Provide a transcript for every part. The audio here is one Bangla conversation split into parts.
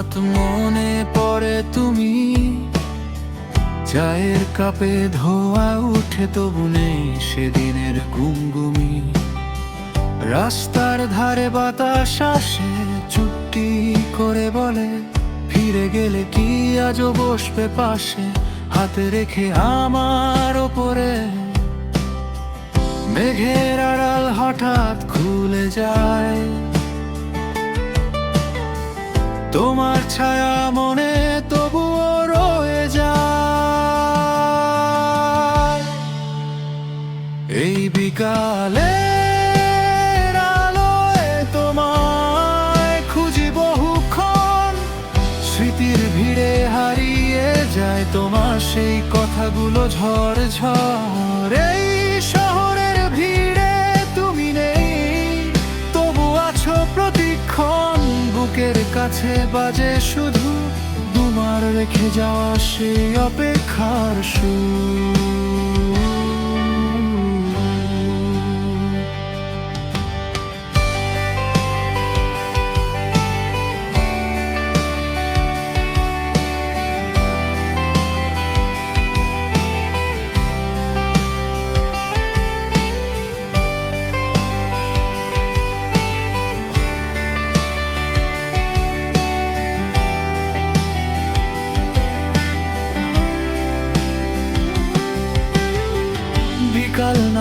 রাত মনে পড়ে তুমি। চায়ের কাপে ধোয়া উঠে তবু নেই সেদিনের গুমগুমি রাস্তার ধারে বাতাস আসে, চুপটি করে বলে, ফিরে গেলে কি আজ বসবে পাশে? হাতে রেখে আমার ওপরে। মেঘের আড়াল হঠাৎ খুলে যায়। তোমার ছায়া মনে তবুও রয়ে যায়। এই বিকালে স্মৃতির ভিড়ে হারিয়ে যায় তোমার সেই কথাগুলো ঝড় ঝড় এই শহরের বুকের কাছে বাজে শুধু তোমার রেখে যাওয়া সেই অপেক্ষার সুর।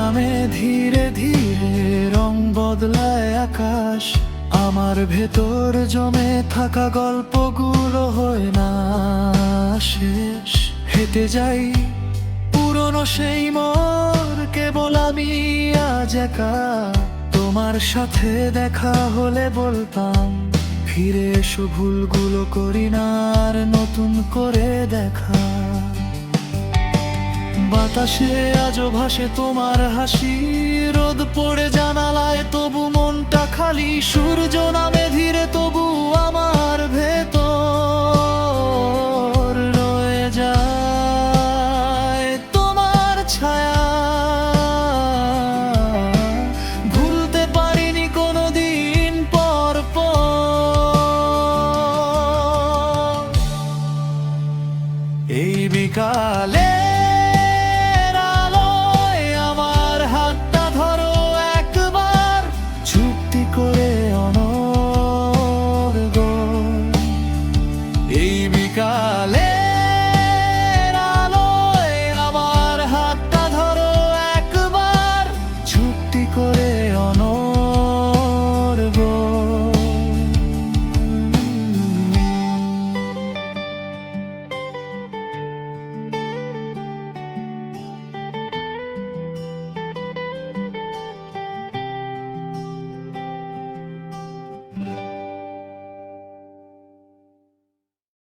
নামে ধীরে ধীরে রং বদলায় আকাশ। আমার ভেতর জমে থাকা গল্পগুলো হয় না শেষ। হেঁটে যাই, পুরনো সেই মোর, কেবল আমি আজ একা। তোমার সাথে দেখা হলে বলতাম, ফিরে এসো, ভুলগুলো করি না আর নতুন করে দেখা। বাতাসে আজও ভাসে তোমার হাসি। রোদ পড়ে জানালায়, তবু মনটা খালি। সূর্য নামে ধীরে, তবু আমার ভেতর রয়ে যায় তোমার ছায়া। ভুলতে পারিনি কোনোদিন পর পর। এই বিকালে